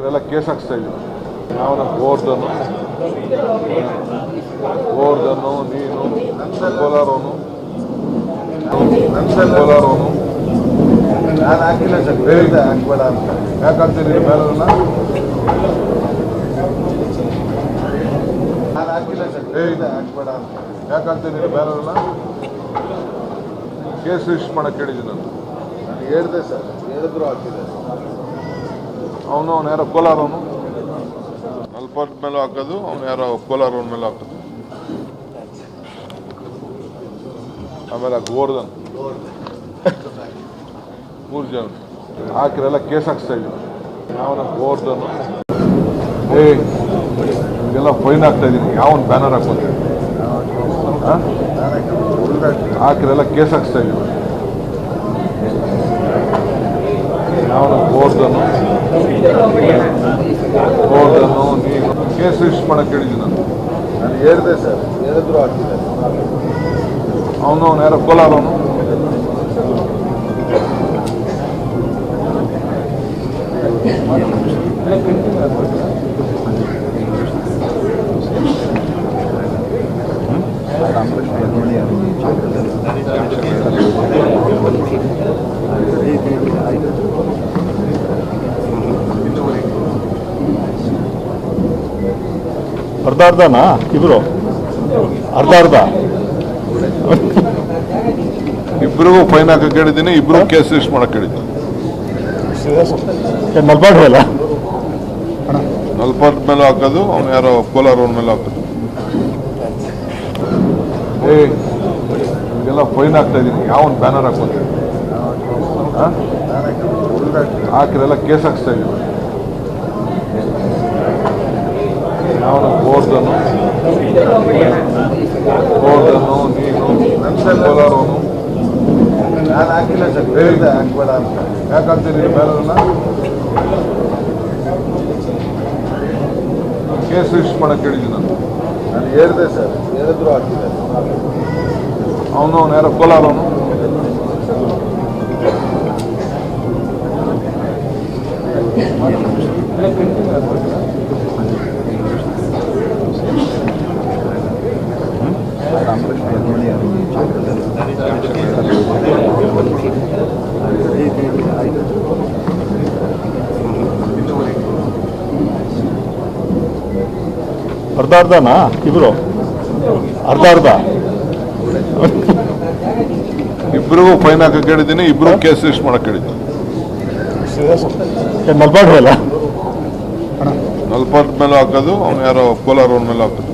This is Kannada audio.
ಹಾಕಿರೆಲ್ಲ ಕೇಸ್ ಹಾಕ್ಸ್ತಾ ಇದ್ದೀವಿ ನಮ್ಮ ಗೋರ್ಧನು ಗೋರ್ಧನು ನೀನು ಕೋಲಾರವನು. ಕೋಲಾರವನು. ನಾನು ಹಾಕಿಲ್ಲ ಸರ್ ಬೇರೆ ಹಾಕ್ಬೇಡ ಅಂತ. ಯಾಕಂತೀರಿ ಬೇರೆ ನಾನು ಹಾಕಿಲ್ಲ ಸರ್ ಬೇರೆ ಹಾಕ್ಬೇಡ ಅಂತ. ಯಾಕಂತೀನಿ ಬೇರೆ ಕೇಸ್ ರಿಜಿಸ್ಟರ್ ಮಾಡಕ್ಕೆ ಹೇಳಿದ್ದೀನಿ ನಾನು. ನಾನು ಹೇಳಿದೆ ಸರ್ ಹೇಳಿದ್ರು ಹಾಕಿದೆ ಅವನು, ಅವ್ನ ಯಾರೋ ಕೋಲಾರವನು? ಅಲ್ಪಟ್ ಮೇಲೆ ಹಾಕೋದು, ಅವನು ಯಾರೋ ಕೋಲಾರವನ ಮೇಲೆ ಹಾಕೋದು. ಆಮೇಲೆ ಗೋರ್ಧನ್. ಮೂರು ಜನ ಹಾಕಿರೆಲ್ಲ, ಕೇಸ್ ಹಾಕ್ಸ್ತಾ ಇದ್ದೀವಿ ಯಾವನ? ಗೋರ್ಧನ್. ಏ ನಿಮಗೆಲ್ಲ ಫೈನ್ ಹಾಕ್ತಾ ಇದ್ದೀನಿ. ಯಾವನ್ ಬ್ಯಾನರ್ ಹಾಕೋದು ಹಾಕಿರೆಲ್ಲ, ಕೇಸ್ ಹಾಕ್ಸ್ತಾ ಇದ್ದೀವಿ ಯಾವನ? ಗೋರ್ಧನು. ಗೋರ್ಧನು ನೀನು ಕೇಸ್ ರಿಜಿಸ್ಟರ್ ಮಾಡಕ್ಕೆ ಹೇಳಿದ್ದೀನಿ ನಾನು ನಾನು ಹೇಳಿದೆ ಸರ್ ಹೇಳಿದ್ರು ಹಾಕಿದೆ ಅವನು ಅವ್ನು ಯಾರೋ ಕೋಲಾರವನು ಅರ್ಧ ಅರ್ಧನಾ? ಇಬ್ರು? ಅರ್ಧ ಅರ್ಧ. ಇಬ್ಬರಿಗೂ ಫೈನ್ ಹಾಕಕ್ಕೆ ಹೇಳಿದ್ದೀನಿ ಇಬ್ರು ಕೇಸ್ ರಿಜಿಸ್ಟರ್ ಮಾಡಕ್ಕೆ ಹೇಳಿದ್ದೀನಿ. ನಲ್ಪಾಡ್ ಮೇಲೆ ನಲ್ಪಾಡ್ ಮೇಲೆ ಹಾಕೋದು ಅವ್ನು ಯಾರೋ ಕೋಲಾರ ಅವ್ರ ಮೇಲೆ ಹಾಕೋದು. ಎಲ್ಲ ಫೈನ್ ಹಾಕ್ತಾ ಇದ್ದೀನಿ ಯಾವನ್ ಬ್ಯಾನರ್ ಹಾಕೋದು ಹಾಕಿರೆಲ್ಲ ಕೇಸ್ ಹಾಕ್ಸ್ತಾ ಇದ್ದೀವಿ ಗೋರ್ಧನು ನೀನು ಕೋಲಾರವನು ನಾನು ಹಾಕಿಲ್ಲ ಸರ್ ಹೇಳಿದೆ ಹಾಕ್ಬೇಡ ಅಂತ ಯಾಕಂತೀರಿ ಬೇರೆಯವ್ರನ್ನ ಕೇಸ್ ರಿಜಿಸ್ಟರ್ ಮಾಡಕ್ಕೆ ಹೇಳಿದ್ದೀನಿ ನಾನು ನಾನು ಹೇಳಿದೆ ಸರ್ ಹೇಳಿದ್ರು ಹಾಕಿದೆ ಅವನು ಅವನು ಯಾರೋ ಕೋಲಾರವನು ಅರ್ಧ ಅರ್ಧನಾ? ಇಬ್ರು? ಅರ್ಧ ಅರ್ಧ. ಇಬ್ಬರಿಗೂ ಫೈನ್ ಹಾಕಕ್ಕೆ ಹೇಳಿದ್ದೀನಿ ಇಬ್ರು ಕೇಸ್ ರಿಜಿಸ್ಟರ್ ಮಾಡಕ್ಕೆ ಹೇಳಿದ್ದೀನಿ. ನಲ್ಬಾಡ್ವಲ್ಲ ನಲ್ಪಟ್ ಮೇಲೆ ಹಾಕೋದು ಅವ್ನು ಯಾರೋ ಕೋಲಾರ ಮೇಲೆ ಹಾಕೋದು.